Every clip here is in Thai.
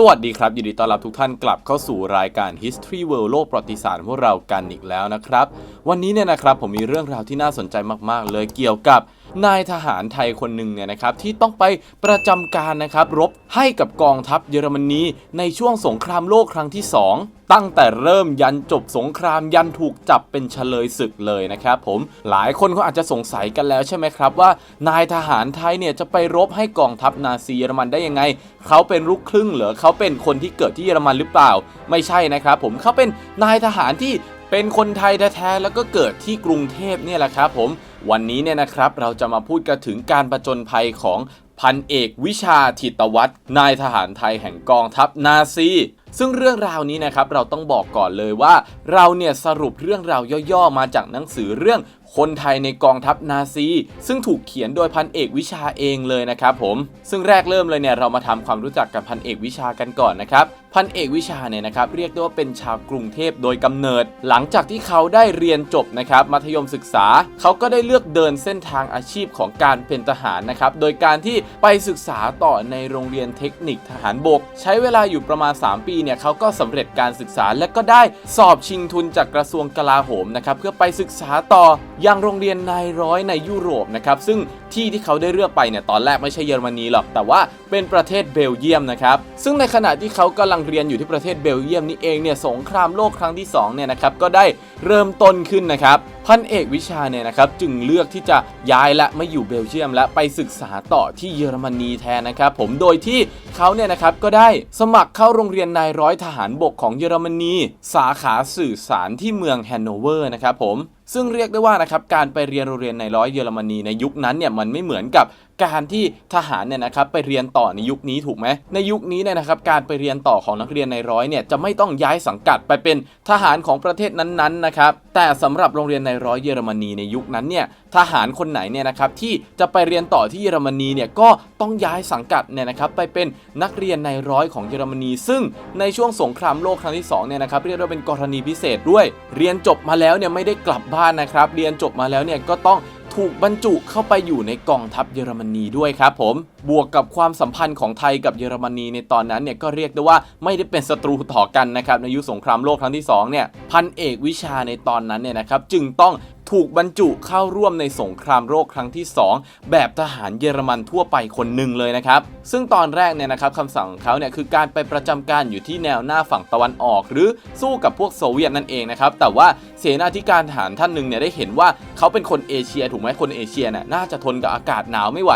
สวัสดีครับ ยินดีต้อนรับทุกท่านกลับเข้าสู่รายการ History World โลกประวัติศาสตร์พวกเรากันอีกแล้วนะครับ วันนี้เนี่ยนะครับผมมีเรื่องราวที่น่าสนใจมากๆ เลยเกี่ยวกับ นายทหารไทยคนหนึ่งเนี่ยนะครับที่ต้องไปประจำการนะครับรบให้กับกองทัพเยอรมนีในช่วงสงครามโลกครั้งที่ 2ตั้งแต่เริ่มยันจบสงครามยันถูกจับเป็นเฉลยศึกเลยนะครับผมหลายคนก็อาจจะสงสัยกันแล้วใช่ไหมครับว่า นายทหารไทยเนี่ยจะไปรบให้กองทัพนาซีเยอรมันได้ยังไง เขาเป็นลูกครึ่งเหรอเขาเป็นคนที่เกิดที่เยอรมันหรือเปล่า ไม่ใช่นะครับผมเขาเป็นนายทหารที่ เป็นคนไทยแท้ๆแล้วก็เกิดที่กรุงเทพเนี่ยแหละครับผมวันนี้เนี่ยนะครับเราจะมาพูดกันถึงการประจนภัยของพันเอกวิชาถิตวัฒน์นายทหารไทยแห่งกองทัพนาซี ซึ่งเรื่องราวนี้นะครับเราต้องบอกก่อนเลยว่า เราเนี่ยสรุปเรื่องราวย่อๆ มาจากหนังสือเรื่องคนไทยในกองทัพนาซี ซึ่งถูกเขียนโดยพันเอกวิชาเองเลยนะครับผมซึ่งแรกเริ่มเลยเนี่ยเรามาทำความรู้จักกับพันเอกวิชากันก่อนนะครับพันเอกวิชาเนี่ยนะครับเรียกได้ว่าเป็นชาวกรุงเทพโดยกำเนิด หลังจากที่เขาได้เรียนจบนะครับมัธยมศึกษา เขาก็ได้เลือกเดินเส้นทางอาชีพของการเป็นทหารนะครับโดยการที่ไปศึกษาต่อในโรงเรียนเทคนิคทหารบก ใช้เวลาอยู่ประมาณ 3 ปีเนี่ยเขาก็สำเร็จการศึกษาและก็ได้สอบชิงทุนจากกระทรวงกลาโหมนะครับเพื่อไปศึกษาต่อยังโรงเรียนนายร้อยในยุโรปนะครับซึ่งที่ที่เขาได้เลือกไปเนี่ยตอนแรกไม่ใช่เยอรมนีหรอก แต่ว่าเป็นประเทศเบลเยียมนะครับซึ่งในขณะที่เขากำลังเรียนอยู่ที่ประเทศเบลเยียมนี่เองเนี่ยสงครามโลกครั้งที่2เนี่ยนะครับก็ได้เริ่มต้นขึ้นนะครับพันเอกวิชาเนี่ยนะครับจึงเลือกที่จะย้ายและไม่อยู่เบลเยียมและไปศึกษาต่อที่เยอรมนีแทนนะครับผมโดยที่เขาเนี่ยนะครับก็ได้สมัครเข้าโรงเรียนนายร้อยทหารบกของเยอรมนี สาขาสื่อสารที่เมืองแฮนโนเวอร์นะครับผม ซึ่งเรียกได้ว่านะครับการไปเรียนโรงเรียนในร้อยเยอรมนีในยุคนั้นเนี่ยมันไม่เหมือนกับ การที่ทหารเนี่ยนะครับไปเรียนต่อในยุคนี้ถูกไหมในยุคนี้เนี่ยนะครับการไปเรียนต่อของนักเรียนในร้อยเนี่ยจะไม่ต้องย้ายสังกัดไปเป็นทหารของประเทศนั้นๆนะครับแต่สำหรับโรงเรียนในร้อยเยอรมนีในยุคนั้นเนี่ยทหารคนไหนเนี่ยนะครับที่จะไปเรียนต่อที่เยอรมนีเนี่ยก็ต้องย้ายสังกัดเนี่ยนะครับไปเป็นนักเรียนในร้อยของเยอรมนี ซึ่งในช่วงสงครามโลกครั้งที่2เนี่ยนะครับเรียกว่าเป็นกรณีพิเศษด้วย เรียนจบมาแล้วเนี่ยไม่ได้กลับบ้านนะครับเรียนจบมาแล้วเนี่ยก็ต้อง ถูกบรรจุเข้าไปอยู่ในกองทัพเยอรมนีด้วยครับผม บวกกับความสัมพันธ์ของไทยกับเยอรมนีในตอนนั้นเนี่ยก็เรียกได้ว่าไม่ได้เป็นศัตรูต่อกันนะครับในยุคสงครามโลกครั้งที่2เนี่ยพันเอกวิชาในตอนนั้นเนี่ยนะครับจึงต้อง ถูกบรรจุเข้าร่วมในสงครามโลกครั้งที่ 2 แบบทหารเยอรมันทั่วไปคนหนึ่งเลยนะครับ ซึ่งตอนแรกเนี่ยนะครับคำสั่งของเขาเนี่ยคือการไปประจำการอยู่ที่แนวหน้าฝั่งตะวันออก หรือสู้กับพวกโซเวียตนั่นเองนะครับ แต่ว่าเสนาธิการทหารท่านหนึ่งเนี่ยได้เห็นว่าเขาเป็นคนเอเชีย ถูกไหมคนเอเชียน่ะน่าจะทนกับอากาศหนาวไม่ไหว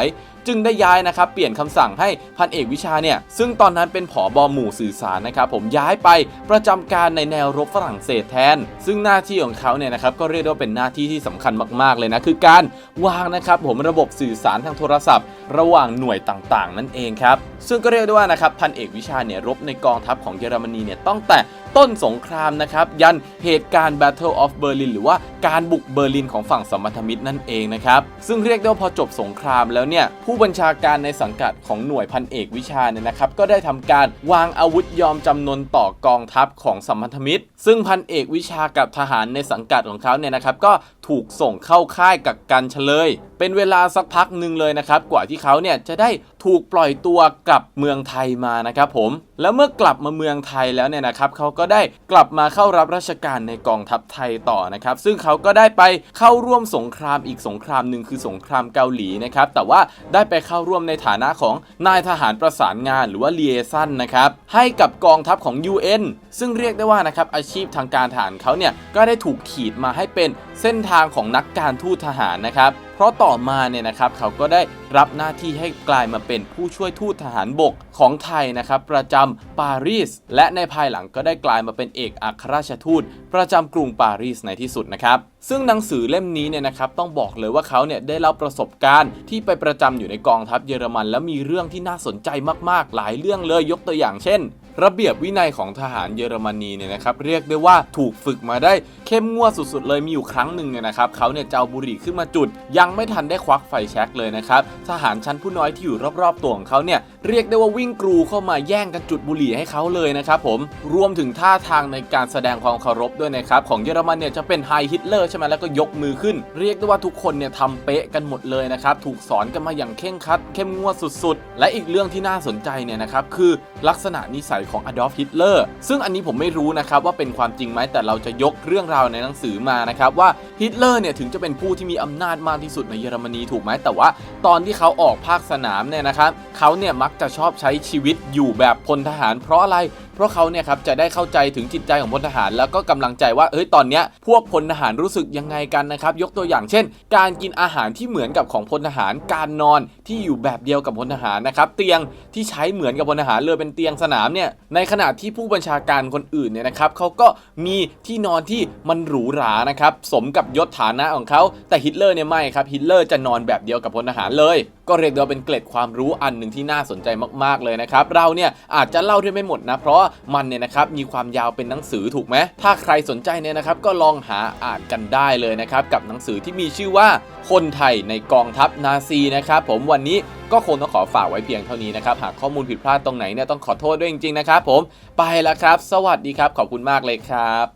จึงได้ย้ายนะครับเปลี่ยนคำสั่งให้พันเอกวิชาเนี่ยซึ่งตอนนั้นเป็นผอบอหมู่สื่อสารนะครับผมย้ายไปประจำการในแนวรบฝรั่งเศสแทน ซึ่งหน้าที่ของเขาเนี่ยนะครับก็เรียกว่าเป็นหน้าที่ที่สำคัญมาก ๆ เลยนะ คือการวางนะครับผมระบบสื่อสารทางโทรศัพท์ ระหว่างหน่วยต่างๆ นั่นเองครับ ซึ่งก็เรียกได้ว่านะครับพันเอกวิชาเนี่ยรบในกองทัพของเยอรมนีเนี่ยตั้งแต่ต้นสงครามนะครับ ยันเหตุการณ์ Battle of Berlin หรือว่าการบุกเบอร์ลินของฝั่งสัมพันธมิตรนั่นเองนะครับซึ่งเรียกได้ว่าพอจบสงครามแล้วเนี่ยผู้บัญชาการในสังกัดของหน่วยพันเอกวิชาเนี่ยนะครับ ก็ได้ทำการวางอาวุธยอมจำนนต่อกองทัพของสัมพันธมิตร ซึ่งพันเอกวิชากับทหารในสังกัดของเขาเนี่ยนะครับ ก็ถูกส่งเข้าค่ายกักกันเฉลย เป็นเวลาสักพักหนึ่งเลยนะครับ กว่าที่เขาเนี่ยจะได้ ถูกปล่อยตัวกลับเมืองไทยมานะครับผม แล้วเมื่อกลับมาเมืองไทยแล้วเนี่ยนะครับเขาก็ได้กลับมาเข้ารับราชการในกองทัพไทยต่อนะครับ ซึ่งเขาก็ได้ไปเข้าร่วมสงครามอีกสงครามหนึ่งคือสงครามเกาหลีนะครับ แต่ว่าได้ไปเข้าร่วมในฐานะของนายทหารประสานงานหรือว่าเลียซันนะครับ ให้กับกองทัพของ UN ซึ่งเรียกได้ว่านะครับอาชีพทางการทหารเขาเนี่ยก็ได้ถูกขีดมาให้เป็นเส้นทางของนักการทูตทหารนะครับ ราะต่อมาเนี่ยนะครับเขาก็ได้รับหน้าที่ให้กลายมาเป็นผู้ช่วยทูตทหารบกของไทยนะครับประจำปารีส และในภายหลังก็ได้กลายมาเป็นเอกอัครราชทูต ประจำกรุงปารีสในที่สุดนะครับซึ่งหนังสือเล่มนี้เนี่ยนะครับต้องบอกเลยว่าเขาเนี่ยได้เล่าประสบการณ์ที่ไปประจำอยู่ในกองทัพเยอรมัน แล้วมีเรื่องที่น่าสนใจมากๆ หลายเรื่องเลยยกตัวอย่างเช่น ระเบียบวินัยของทหารเยอรมนีเนี่ยนะครับเรียกได้ว่าถูกฝึกมาได้เข้มงวดสุดๆ เลยมีอยู่ครั้งหนึ่งเนี่ยนะครับเขาเนี่ยจะเอาบุหรี่ขึ้นมาจุด ยังไม่ทันได้ควักไฟแช็กเลยนะครับทหารชั้นผู้น้อยที่อยู่รอบๆตัวของเขาเนี่ยเรียกได้ว่าวิ่งกรูเข้ามาแย่งกันจุดบุหรี่ให้เขาเลยนะครับผมรวมถึงท่าทางในการแสดงความเคารพด้วยนะครับของเยอรมันเนี่ยจะเป็นไฮฮิตเลอร์ใช่ไหมแล้วก็ยกมือขึ้น เรียกได้ว่าทุกคนเนี่ยทำเป๊ะกันหมดเลยนะครับถูกสอนกันมาอย่างเคร่งคัด เข้มงวดสุดๆ และอีกเรื่องที่น่าสนใจเนี่ยนะครับคือลักษณะนิสัยของอดอล์ฟฮิตเลอร์ซึ่งอันนี้ผมไม่รู้นะครับว่าเป็นความจริงไหมแต่เราจะยกเรื่องราวในหนังสือมานะครับว่าฮิตเลอร์เนี่ยถึงจะเป็นผู้ที่มีอำนาจมากที่สุดในเยอรมนีถูกไหมแต่ว่า ตอนที่เขาออกภาคสนามเนี่ยนะครับเขาเนี่ยมักจะชอบใช้ชีวิตอยู่แบบพลทหาร เพราะอะไร เพราะเขาเนี่ยครับจะได้เข้าใจถึงจิตใจของพลทหาร แล้วก็กำลังใจว่าเอ้ยตอนเนี้ยพวกพลทหารรู้สึกยังไงกันนะครับ ยกตัวอย่างเช่น การกินอาหารที่เหมือนกับของพลทหาร การนอนที่อยู่แบบเดียวกับพลทหารนะครับเตียงที่ใช้เหมือนกับพลทหารเลยเป็นเตียงสนามเนี่ยในขณะที่ผู้บัญชาการคนอื่นเนี่ยนะครับเขาก็มีที่นอนที่มันหรูหรานะครับสมกับยศฐานะของเขาแต่ฮิตเลอร์เนี่ยไม่ครับฮิตเลอร์จะนอนแบบเดียวกับพลทหารเลย ก็เรียกได้ว่าเป็นเกล็ดความรู้อันหนึ่งที่น่าสนใจมากๆเลยนะครับเราเนี่ยอาจจะเล่าได้ไม่หมดนะ เพราะมันเนี่ยนะครับมีความยาวเป็นหนังสือถูกไหมถ้าใครสนใจเนี่ยนะครับก็ลองหาอ่านกันได้เลยนะครับกับหนังสือที่มีชื่อว่าคนไทยในกองทัพนาซีนะครับผมวันนี้ก็คงต้องขอฝากไว้เพียงเท่านี้นะครับ หากข้อมูลผิดพลาดตรงไหนเนี่ยต้องขอโทษด้วยจริงๆนะครับผมไปแล้วครับ สวัสดีครับ ขอบคุณมากเลยครับ